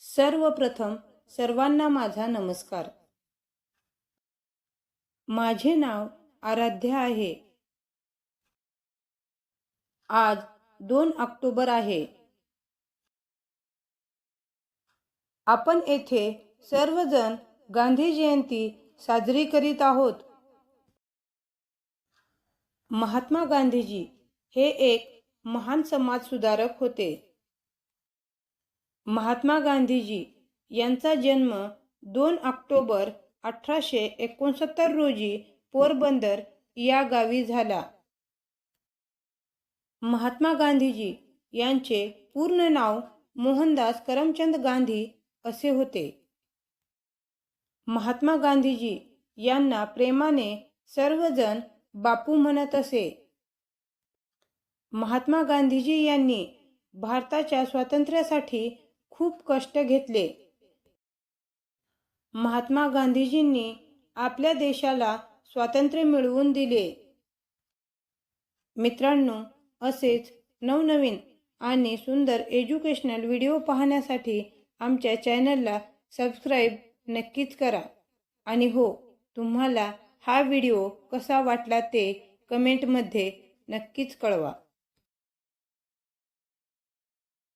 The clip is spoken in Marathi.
सर्वप्रथम सर्वांना माझा नमस्कार. माझे नाव आराध्य आहे. आज दोन ऑक्टोबर आहे. आपण येथे सर्वजण गांधी जयंती साजरी करीत आहोत. महात्मा गांधीजी हे एक महान समाजसुधारक होते. महात्मा गांधीजी यांचा जन्म दोन ऑक्टोबर अठराशे एकोणसत्तर रोजी पोरबंदर या गावी झाला. महात्मा गांधीजी यांचे पूर्ण नाव मोहनदास करमचंद गांधी असे होते. महात्मा गांधीजी यांना प्रेमाने सर्वजण बापू म्हणत असे. महात्मा गांधीजी यांनी भारताच्या स्वातंत्र्यासाठी खूप कष्ट घेतले. महात्मा गांधीजींनी आपल्या देशाला स्वातंत्र्य मिळवून दिले. मित्रांनो असेच नवनवीन आणि सुंदर एज्युकेशनल व्हिडिओ पाहण्यासाठी आमच्या चॅनलला सबस्क्राईब नक्कीच करा. आणि हो तुम्हाला हा व्हिडिओ कसा वाटला ते कमेंटमध्ये नक्कीच कळवा.